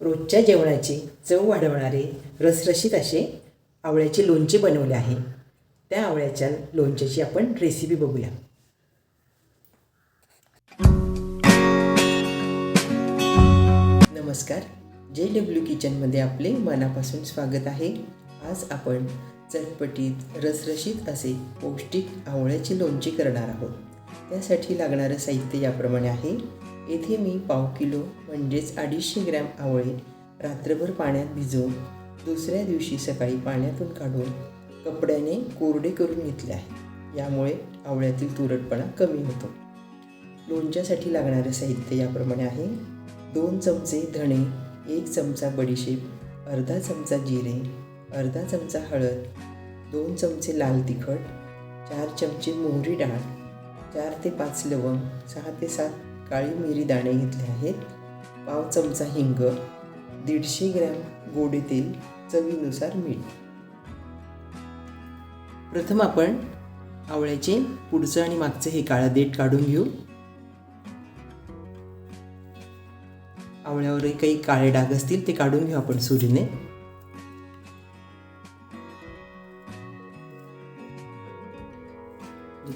रोजच्या जेवणाची चव वाढवणारे रसरशीत असे आवळ्याचे लोणचे बनवले आहे. त्या आवळ्याच्या लोणच्याची आपण रेसिपी बघूया. नमस्कार. जे डब्ल्यू किचनमध्ये आपले मनापासून स्वागत आहे. आज आपण चटपटीत रसरशीत असे पौष्टिक आवळ्याचे लोणचे करणार आहोत. त्यासाठी लागणारं साहित्य याप्रमाणे आहे. येथे मी पाव किलो म्हणजेच अडीचशे ग्रॅम आवळे रात्रभर पाण्यात भिजवून दुसऱ्या दिवशी सकाळी पाण्यातून काढून कपड्याने कोरडे करून घेतले आहे. यामुळे आवळ्यातील तुरटपणा कमी होतो. लोणच्यासाठी लागणारे साहित्य याप्रमाणे आहे. दोन चमचे धणे एक चमचा बडीशेप अर्धा चमचा जिरे अर्धा चमचा हळद दोन चमचे लाल तिखट चार चमचे मोहरी डाळ चार ते पाच लवंग सहा ते सात काळी मिरी दाणे घेतले आहेत. पाव चमचा हिंग दीडशे ग्रॅम गोडे तेल चवीनुसार मीठ. प्रथम आपण आवळ्याचे पुढचं आणि मागचं हे काळं देठ काढून घेऊ. आवळ्यावरही काही काळे डाग असतील ते काढून घेऊ आपण सुरीने.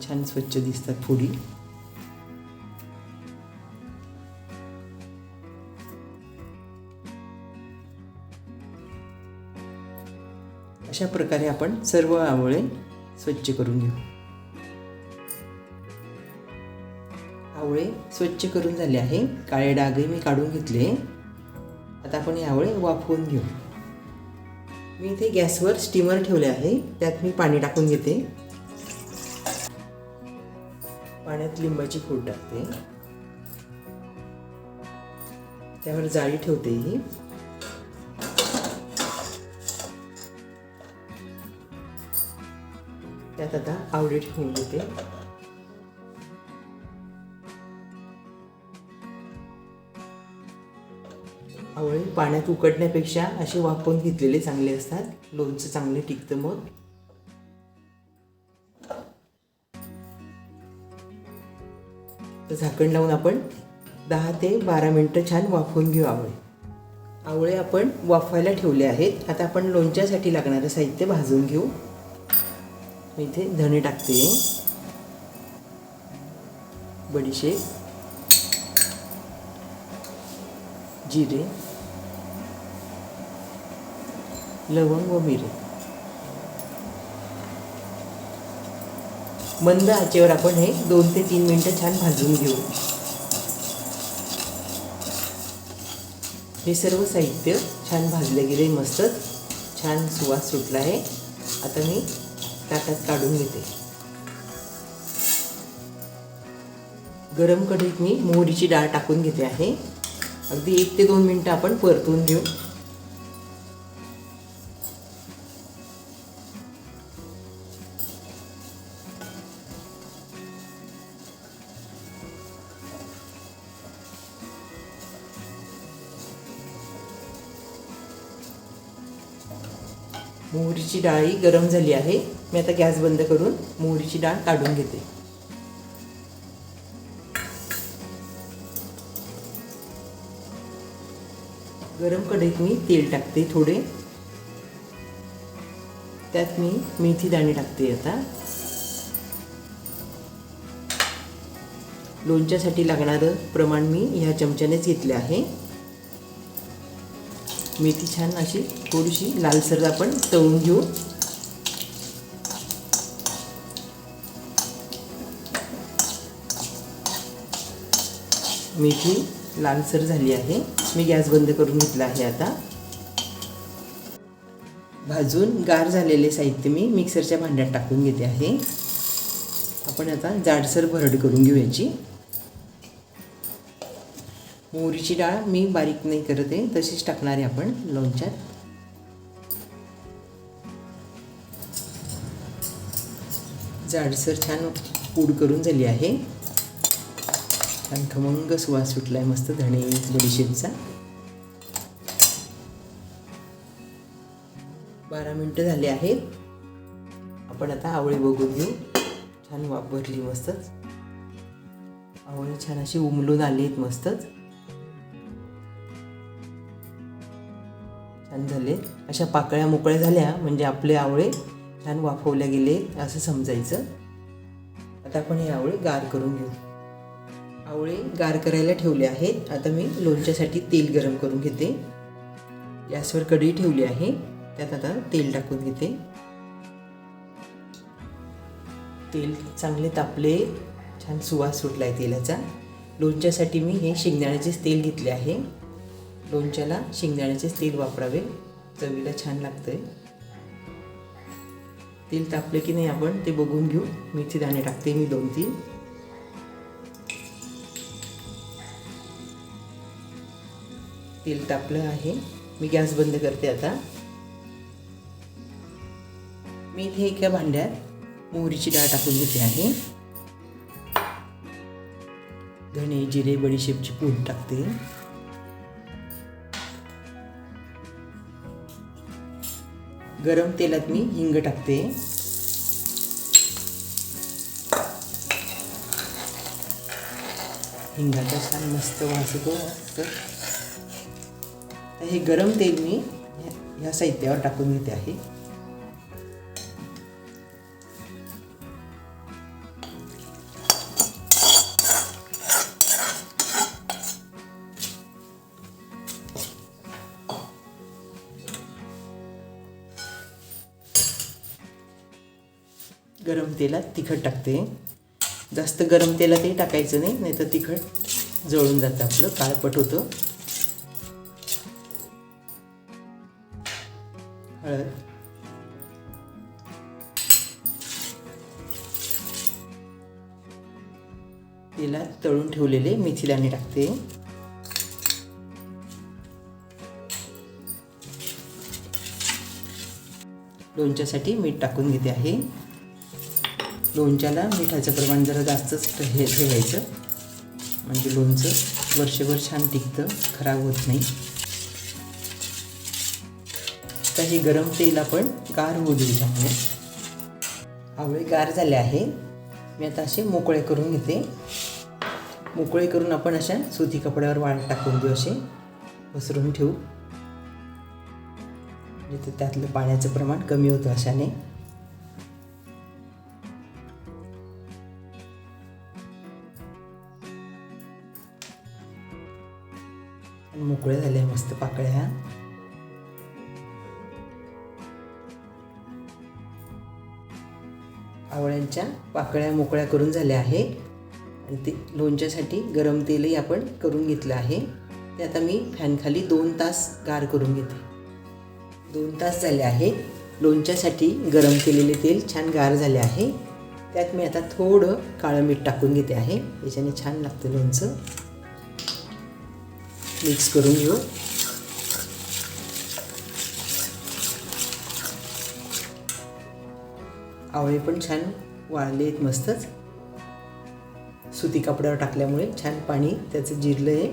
छान स्वच्छ दिसतात फोडी. अशा प्रकारे आपण सर्व आवळे स्वच्छ करून घेऊ. आवळे स्वच्छ करून झाले आहे. काळे डागही मी काढून घेतले. आता आपण हे आवळे वाफवून घेऊ. मी इथे गॅसवर स्टीमर ठेवले आहे. त्यात मी पाणी टाकून घेते. पाण्यात लिंबाची फोड टाकते. त्यावर जाळी ठेवते ही. त्यात आता आवडी ठेवून देते आवळे पाण्यात उकडण्यापेक्षा असे वापरून घेतलेले चांगले असतात. लोणचं चांगले टिकतं मग. तर झाकण लावून आपण दहा ते बारा मिनटं छान वाफवून घेऊ आवळे आवळे आपण वाफवायला ठेवले आहेत. आता आपण लोणच्यासाठी लागणारं साहित्य भाजून घेऊ. मी इथे धणे टाकते. बडीशेप. जिरे. लवंग व मिरे. मंद आचेवर आपण हे दोन ते तीन मिनटं छान भाजून घेऊ. हे सर्व साहित्य छान भाजले गेले मस्तच. छान सुवास सुटला आहे. आता मी ताटात काढून घेते. गरम कढईत मी मोहरीची डाळ टाकून घेते आहे. अगदी एक ते दोन मिनटं आपण परतून घेऊ. मोहरीची डाळी गरम झाली आहे. मी आता गॅस बंद करून मोहरीची डाळ काढून घेते. गरम कढईत मी तेल टाकते थोडे. त्यात मी मेथी दाणे टाकते आता. लोणच्यासाठी लागणारं प्रमाण मी ह्या चमच्यानेच घेतले आहे. मेथी छान अशी थोडीशी लालसर आपण तळून घेऊ. मेथी लालसर झाली आहे. मी गॅस बंद करून घेतला आहे आता. भाजून गार झालेले साहित्य मी मिक्सरच्या भांड्यात टाकून घेते आहे. आपण आता जाडसर भरड करून घेऊयाची. मोहरीची डाळ मी बारीक नाही करत आहे तशीच टाकणार आहे आपण लोणच्यात. जाडसर छान पूड करून झाली आहे. छान खमंग सुवास सुटला आहे मस्त धणे बडीशेपचा. बारा मिनटं झाले आहेत. आपण आता आवळे बघून घेऊ. छान वापरली भरली मस्तच. आवळे छान असे उमलून आले आहेत मस्तच. छान झाले अशा पाकळ्या मोकळ्या झाल्या म्हणजे आपले आवळे छान वाफवल्या गेले असं समजायचं. आता आपण हे आवळे गार करून घेऊ. आवळे गार करायला ठेवले आहेत. आता मी लोणच्यासाठी तेल गरम करून घेते. गॅसवर कढई ठेवली आहे. त्यात आता तेल टाकून घेते. तेल चांगले तापले. छान सुवास सुटला आहे तेलाचा. लोणच्यासाठी मी हे शेंगदाण्याचेच तेल घेतले आहे. लोणच्याला शेंगदाण्याचेच तेल वापरावे. चवीला छान लागतंय. तेल तापले की नाही आपण ते बघून घेऊ. मेथी दाणे टाकते मी दोन तीन तेल तापलं आहे. मी गॅस बंद करते आता. मी इथे एका भांड्यात मोहरीची डाळ टाकून घेते आहे. धणे जिरे बडीशेपची पूड टाकते. गरम तेलात मी हिंग टाकते. हिंगाचा छान मस्त वास येतो. तर हे गरम तेल मी ह्या साहित्यावर टाकून घेते आहे. गरम तेलात तिखट टाकते. जास्त गरम तेलातही टाकायचं नाही नाहीतर तिखट जळून जातं आपलं काळपट होतं. हळद. तेलात तळून ठेवलेले मेथीला मी टाकते. लोणच्यासाठी मीठ टाकून घेते आहे. लोणच्याला मिठाचं प्रमाण जरा जास्तच हे ठेवायचं. म्हणजे लोणचं वर्षभर छान टिकतं खराब होत नाही. तर हे गरम तेल आपण गार होऊ देऊ शकतो. आवळे गार झाले आहे. मी आता असे मोकळे करून घेते. मोकळे करून आपण अशा सुती कपड्यावर वाळ टाकून देऊ असे. पसरून ठेवू. म्हणजे त्यातलं पाण्याचं प्रमाण कमी होतं अशाने. मोकळे झाले मस्त पाकळ्या. आवळ्यांच्या पाकळ्या मोकळ्या करून झाल्या आहेत. आणि ते लोणच्यासाठी गरम तेलही आपण करून घेतलं आहे. ते आता मी फॅनखाली दोन तास गार करून घेते. दोन तास झाले आहेत लोणच्यासाठी गरम केलेले तेल छान गार झाले आहे. त्यात मी आता थोडं काळं मीठ टाकून घेते आहे. याच्याने छान लागतं लोणचं. मिक्स करून घेऊ. आवळे पण छान वाळले आहेत मस्तच. सुती कपड्यावर टाकल्यामुळे छान पाणी त्याचं जिरलं आहे.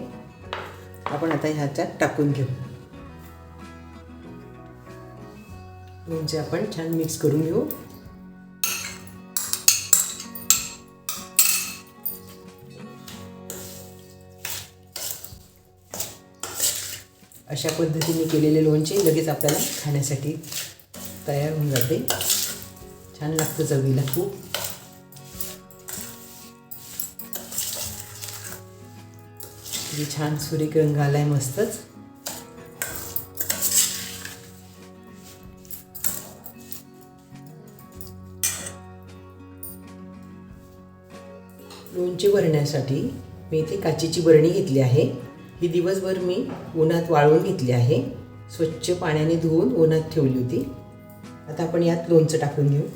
आपण आता ह्याच्यात टाकून घेऊ. लोणचे आपण छान मिक्स करून घेऊ. अशा पद्धतीने केलेले लोणचे लगेच आपल्याला खाण्यासाठी तयार होऊन जाते. छान लागतं चवीला खूप. छान सुरेख रंग आलाय मस्तच. लोणचे भरण्यासाठी मी इथे काचेची बरणी घेतली आहे. ही दिवसभर मी उन्हात वाळवून घेतली आहे. स्वच्छ पाण्याने धुवून उन्हात ठेवली होती. आता आपण यात लोणचं टाकून घेऊ.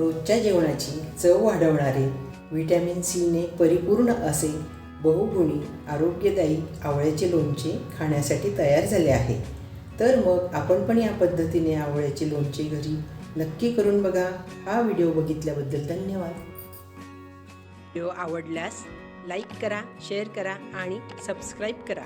रोजच्या जेवणाची चव वाढवणारे व्हिटॅमिन सीने परिपूर्ण असे बहुगुणी आरोग्यदायी आवळ्याचे लोणचे खाण्यासाठी तयार झाले आहे. तर मग आपण पण या पद्धतीने आवळ्याचे लोणचे घरी नक्की करून बघा. हा व्हिडिओ बघितल्याबद्दल धन्यवाद. व्हिडिओ आवडल्यास लाईक करा शेअर करा आणि सबस्क्राईब करा.